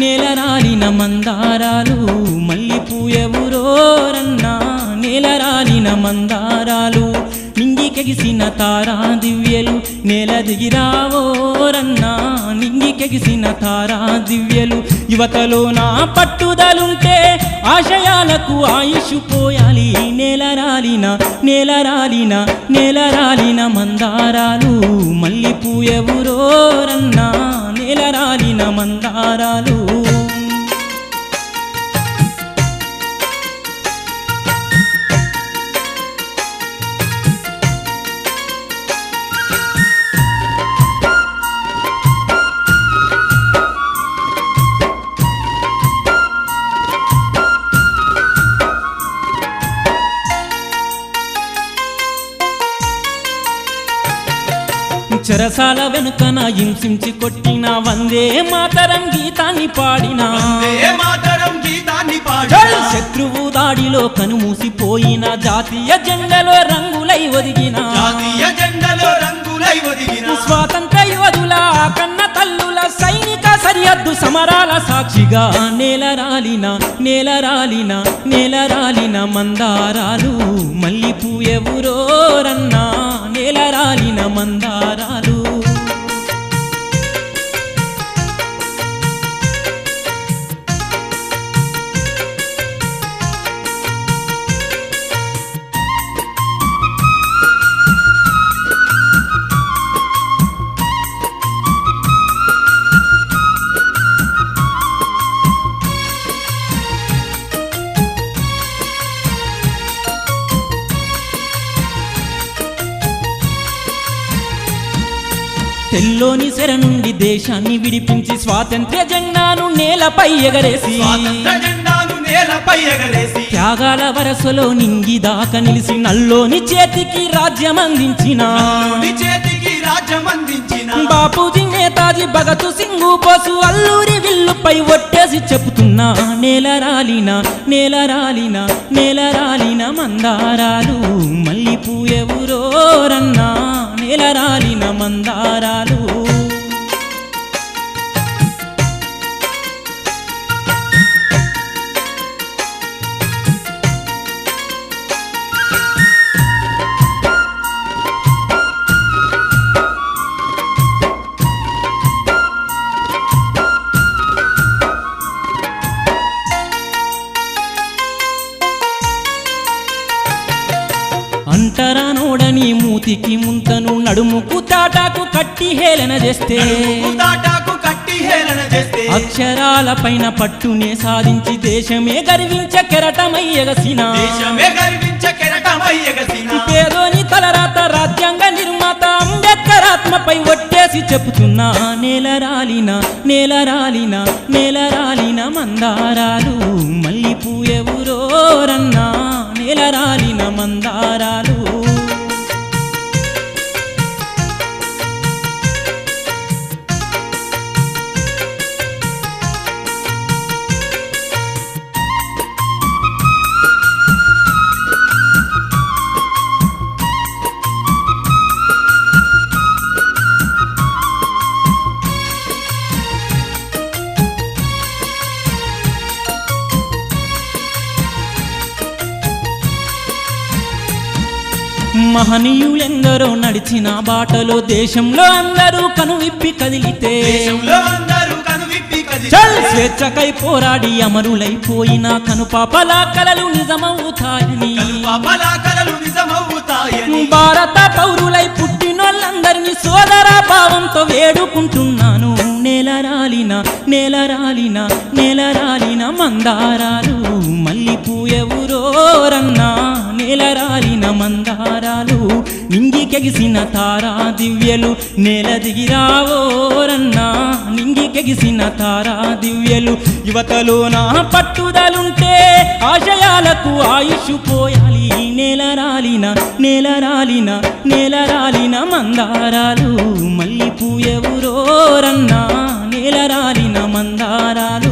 నేలరాలిన మందారాలు మల్లిపూ ఎవరోరన్నా నేలరాలిన మందారాలు నింగికెగిసిన తారా దివ్యలు నేల దిగిరావోరన్నా నింగికెగిసిన తారా దివ్యలు యువతలో నా పట్టుదలుంటే ఆశయాలకు ఆయుష్ పోయాలి. నేలరాలిన నేలరాలిన నేలరాలిన మందారాలు మల్లిపూ ఎవరోరన్నా నేలరాలిన మందారాలు. చెరసాల వెనుకన హింసించి కొట్టిన వందే మాతరం గీతాన్ని పాడిన. శత్రువు దాడిలో కనుమూసిపోయిన జాతీయ జెండలో రంగులై ఒదిగిన. స్వాతంత్ర యోధుల కన్న తల్లుల సైనిక సరిహద్దు సమరాల సాక్షిగా నేలరాలిన నేలరాలిన నేలరాలిన మందారాలు. మల్లిపూ ఎవరోరన్నా నేలరాలిన మందారాలు. తెల్లోని సెర నుండి దేశాన్ని విడిపించి స్వాతంత్ర్య జెండాను నేలపై ఎగరేసి త్యాగాల వరసలో నింగి దాకా నిలిసి నల్లోని చేతికి రాజ్యం అందించిన. బాపూజీ నేతాజీ భగత్ సింగ్ బోసు అల్లూరి విల్లుపై ఒట్టేసి చెబుతున్నా నేలరాలిన నేలరాలిన నేలరాలిన మందారాలు మల్లిపూ ఓరన్నా నెలరాలిన మందారాలు. అంటరానోడని మూతికి ముంతను నడుముకు తాటాకు కట్టి హేళన చేస్తే తాటాకు కట్టి హేళన చేస్తే అక్షరాల పైన పట్టునే సాధించి దేశమే గర్వించ కెరటమై ఎగసిన దేశమే గర్వించ కెరటమై ఎగసిన పేదోని తలరాత రాజ్యాంగ నిర్మాత అంబేద్కర్ ఆత్మపై ఒట్టేసి చెబుతున్నా నేలరాలిన నేల రాలిన మందారాలు మల్లిపూ నేల రాలిన మందారాలు మహనీయులెందరో నడిచిన బాటలో దేశంలో అందరూ కనువిప్పి కదిలితే. చల్ స్వేచ్ఛకై పోరాడి అమరులైపోయిన కనుపాపల కలలు నిజమవుతాయని. పాపల కలలు నిజమవుతాయని. భారత పౌరులై పుట్టినోళ్ళందరినీ సోదర భావంతో వేడుకుంటున్నాను. నేలరాలిన నేలరాలిన నేలరాలిన మందారాలు మల్లిపూ నింగికెగిసిన తారా దివ్యలు నేల దిగిరావోరన్నా నింగికెగిసిన తారా దివ్యలు యువతలో నా పట్టుదలుంటే ఆశయాలకు ఆయుష్ పోయాలి. నేల రాలిన నేల రాలిన నేల రాలిన మందారాలు మళ్ళీ పూయవురోరన్నా నేల రాలిన మందారాలు